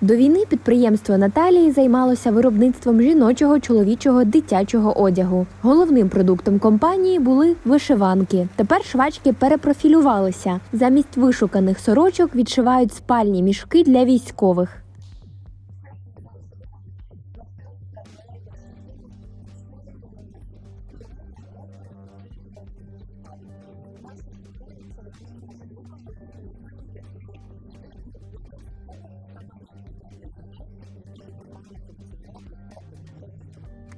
До війни підприємство Наталії займалося виробництвом жіночого, чоловічого, дитячого одягу. Головним продуктом компанії були вишиванки. Тепер швачки перепрофілювалися. Замість вишуканих сорочок відшивають спальні мішки для військових.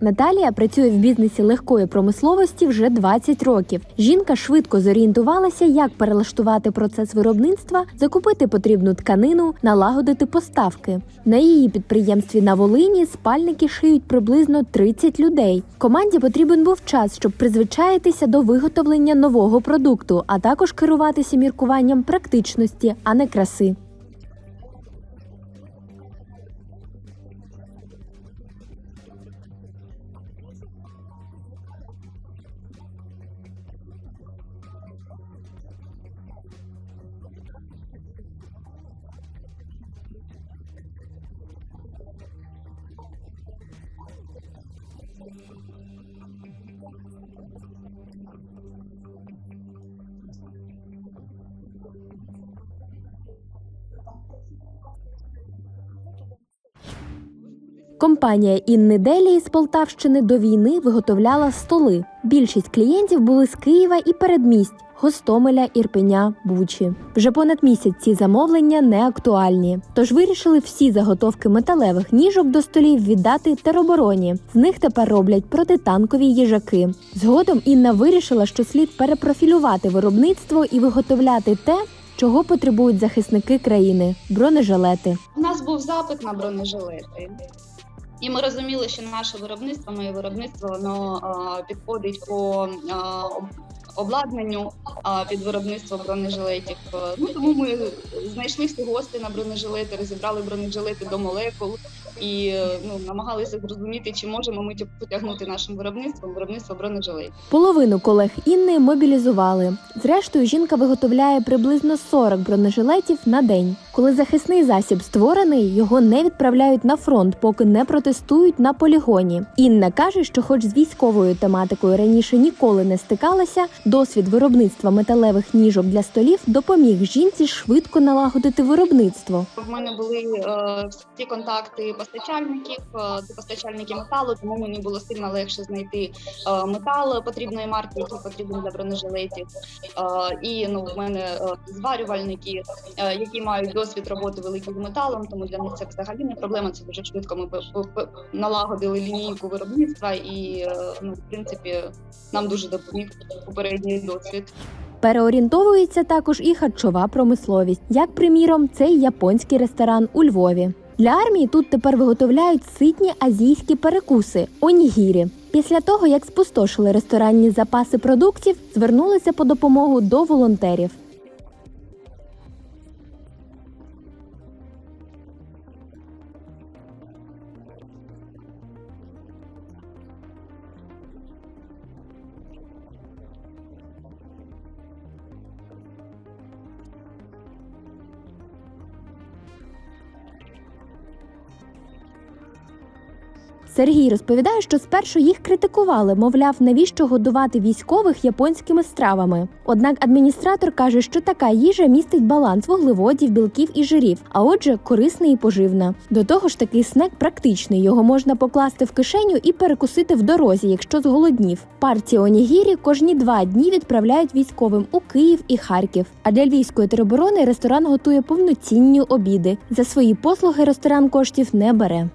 Наталія працює в бізнесі легкої промисловості вже 20 років. Жінка швидко зорієнтувалася, як перелаштувати процес виробництва, закупити потрібну тканину, налагодити поставки. На її підприємстві на Волині спальники шиють приблизно 30 людей. Команді потрібен був час, щоб призвичаїтися до виготовлення нового продукту, а також керуватися міркуванням практичності, а не краси. Компанія Інни Делії з Полтавщини до війни виготовляла столи. Більшість клієнтів були з Києва і передмість Гостомеля, Ірпеня, Бучі. Вже понад місяць ці замовлення не актуальні. Тож вирішили всі заготовки металевих ніжок до столів віддати теробороні. З них тепер роблять протитанкові їжаки. Згодом Інна вирішила, що слід перепрофілювати виробництво і виготовляти те, чого потребують захисники країни бронежилети. У нас був запит на бронежилети. І ми розуміли, що наше виробництво, моє виробництво, воно а, підходить по а, об- обладнанню а, під виробництво бронежилетів. Е, Ну тому ми знайшли всі гости на бронежилети, розібрали бронежилети до молекул і е, ну, намагалися зрозуміти, чи можемо ми потягнути нашим виробництвом виробництво бронежилетів. Половину колег Інни мобілізували. Зрештою, жінка виготовляє приблизно 40 бронежилетів на день. Коли захисний засіб створений, його не відправляють на фронт, поки не протестують на полігоні. Інна каже, що, хоч з військовою тематикою раніше ніколи не стикалася, досвід виробництва металевих ніжок для столів допоміг жінці швидко налагодити виробництво. В мене були е, всі контакти постачальників, е, постачальники металу, тому мені було сильно легше знайти е, метал потрібної марки, який потрібен для бронежилетів. Е, і ну, в мене е, зварювальники, е, які мають досвід роботи великим металом, тому для них це взагалі не проблема. Це дуже швидко. Ми налагодили лінійку виробництва, і е, ну, в принципі нам дуже допоміг попередній досвід. Переорієнтовується також і харчова промисловість, як приміром, цей японський ресторан у Львові. Для армії тут тепер виготовляють ситні азійські перекуси онігірі. Після того, як спустошили ресторанні запаси продуктів, звернулися по допомогу до волонтерів. Сергій розповідає, що спершу їх критикували, мовляв, навіщо годувати військових японськими стравами. Однак адміністратор каже, що така їжа містить баланс вуглеводів, білків і жирів, а отже, корисна і поживна. До того ж, такий снек практичний. Його можна покласти в кишеню і перекусити в дорозі, якщо зголоднів. Партії онігірі кожні два дні відправляють військовим у Київ і Харків. А для львівської тероборони ресторан готує повноцінні обіди. За свої послуги ресторан коштів не бере.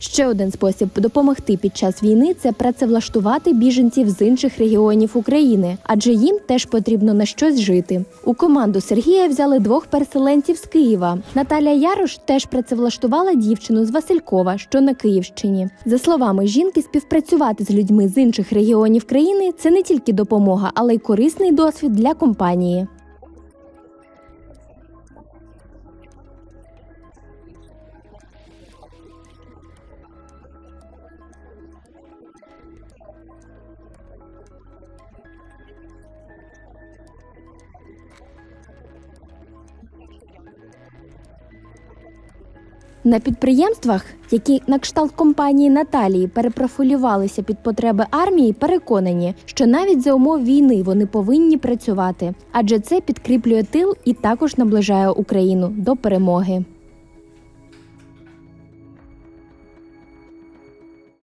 Ще один спосіб допомогти під час війни це працевлаштувати біженців з інших регіонів України, адже їм теж потрібно на щось жити. У команду Сергія взяли двох переселенців з Києва. Наталія Ярош теж працевлаштувала дівчину з Василькова, що на Київщині. За словами жінки, співпрацювати з людьми з інших регіонів країни це не тільки допомога, але й корисний досвід для компанії. На підприємствах, які на кшталт компанії Наталії перепрофілювалися під потреби армії, переконані, що навіть за умов війни вони повинні працювати, адже це підкріплює тил і також наближає Україну до перемоги.